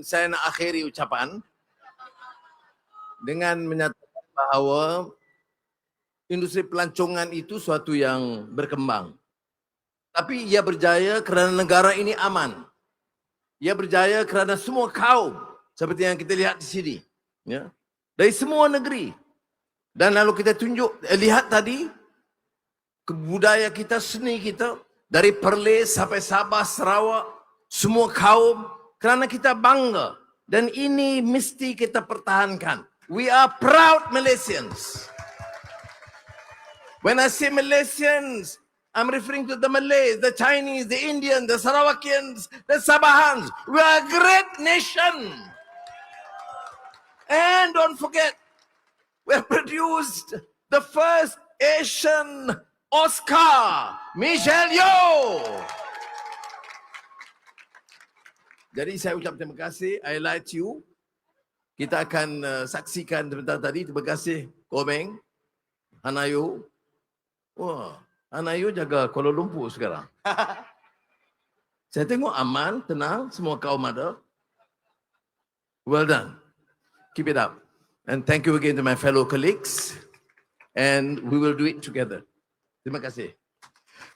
Saya nak akhiri ucapan dengan menyatakan bahawa industri pelancongan itu suatu yang berkembang. Tapi ia berjaya kerana negara ini aman. Ia berjaya kerana semua kaum seperti yang kita lihat di sini. Ya. Dari semua negeri. Dan lalu kita tunjuk, eh, lihat tadi kebudaya kita, seni kita dari Perlis sampai Sabah, Sarawak, semua kaum kerana kita bangga dan ini mesti kita pertahankan. We are proud Malaysians. When I say Malaysians, I'm referring to the Malays, the Chinese, the Indians, the Sarawakians, the Sabahans. We are a great nation. And don't forget, we have produced the first Asian Oscar, Michelle Yeoh. Jadi saya ucap terima kasih. I like you. Kita akan uh, saksikan sebentar tadi. Terima kasih Komeng, Hanayo. Wah, Hanayo jaga Kuala Lumpur sekarang. saya tengok aman, tenang, semua kaum ada. Well done. Keep it up. And thank you again to my fellow colleagues. And we will do it together. Terima kasih.